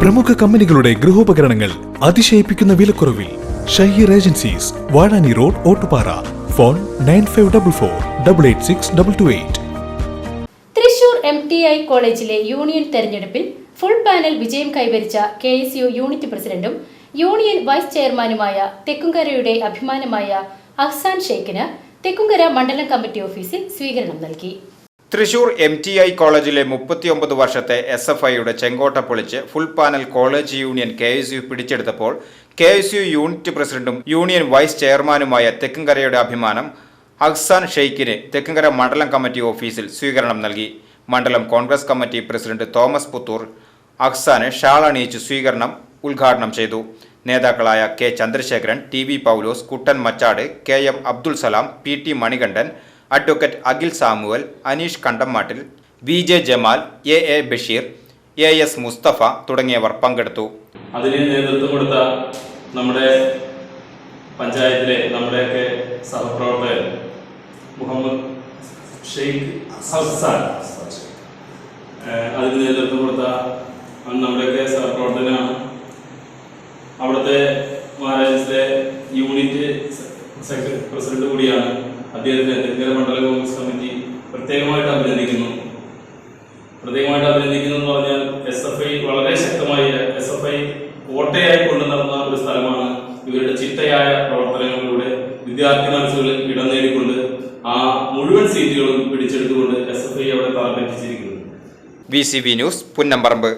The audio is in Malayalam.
പ്രമുഖ കമ്പനികളുടെ ഗൃഹോപകരണങ്ങൾ അതിശയിപ്പിക്കുന്ന വിലക്കുറവിൽ Shaheer agencies Vazhani road Ottupara. Phone nine five double four double eight six double two eight. Thrissur M T I കോളേജിലെ യൂണിയൻ തെരഞ്ഞെടുപ്പിൽ ഫുൾ പാനൽ വിജയം കൈവരിച്ച കെ എസ് യു യൂണിറ്റ് പ്രസിഡന്റും യൂണിയൻ വൈസ് ചെയർമാനുമായ തെക്കുംകരയുടെ അഭിമാനമായ അഹ്സാൻ ഷെയ്ഖിന് തെക്കുംകര മണ്ഡലം കമ്മിറ്റി ഓഫീസിൽ സ്വീകരണം നൽകി. തൃശൂർ എം ടി ഐ കോളേജിലെ മുപ്പത്തിയൊമ്പത് വർഷത്തെ എസ് എഫ് ഐയുടെ ചെങ്കോട്ട പൊളിച്ച് full panel college union K S U പിടിച്ചെടുത്തപ്പോൾ K S U unit പ്രസിഡന്റും യൂണിയൻ വൈസ് ചെയർമാനുമായ തെക്കുംകരയുടെ അഭിമാനം അഹ്സാൻ ഷെയ്ഖിന് തെക്കുംകര മണ്ഡലം കമ്മിറ്റി ഓഫീസിൽ സ്വീകരണം നൽകി. മണ്ഡലം കോൺഗ്രസ് കമ്മിറ്റി പ്രസിഡന്റ് തോമസ് പുത്തൂർ അഹ്സാന് ഷാൾ അണിയിച്ച് സ്വീകരണം ഉദ്ഘാടനം ചെയ്തു. നേതാക്കളായ K Chandrasekharan T V Paulose Kuttan Machad K M Abdul Salam P T Manikandan advocate Akhil Samuel Aneesh Kandammattil V J Jamal A A Basheer A S Musthafa തുടങ്ങിയവർ പങ്കെടുത്തു. അതിന് നേതൃത്വം കൊടുത്ത നമ്മുടെ പഞ്ചായത്തിലെ നമ്മുടെയൊക്കെ സഹപ്രവർത്തകൻ മുഹമ്മദ് ഷെയ്ഖ് അതിന് നേതൃത്വം കൊടുത്ത നമ്മുടെയൊക്കെ സഹപ്രവർത്തകനാണ്. അവിടുത്തെ മഹാരാജാസിലെ യൂണിറ്റ് പ്രസിഡന്റ് കൂടിയാണ് അദ്ദേഹത്തെ തെക്കര മണ്ഡല കോൺഗ്രസ് കമ്മിറ്റി പ്രത്യേകമായിട്ട് അഭിനന്ദിക്കുന്നു. പ്രത്യേകമായിട്ട് അഭിനന്ദിക്കുന്നു എന്ന് പറഞ്ഞാൽ എസ് എഫ് ഐ വളരെ ശക്തമായി എസ് എഫ് ഐ കോട്ടയായി കൊണ്ടു ഒരു സ്ഥലമാണ് ഇവരുടെ ചിട്ടയായ പ്രവർത്തനങ്ങളിലൂടെ വിദ്യാർത്ഥി മനസ്സുകളിൽ ഇടം നേടിക്കൊണ്ട് ആ മുഴുവൻ സീറ്റുകളും പിടിച്ചെടുത്തുകൊണ്ട് എസ് എഫ് ഐ അവിടെ തറപ്പിച്ചിരിക്കുന്നു V C V news Punnamparambu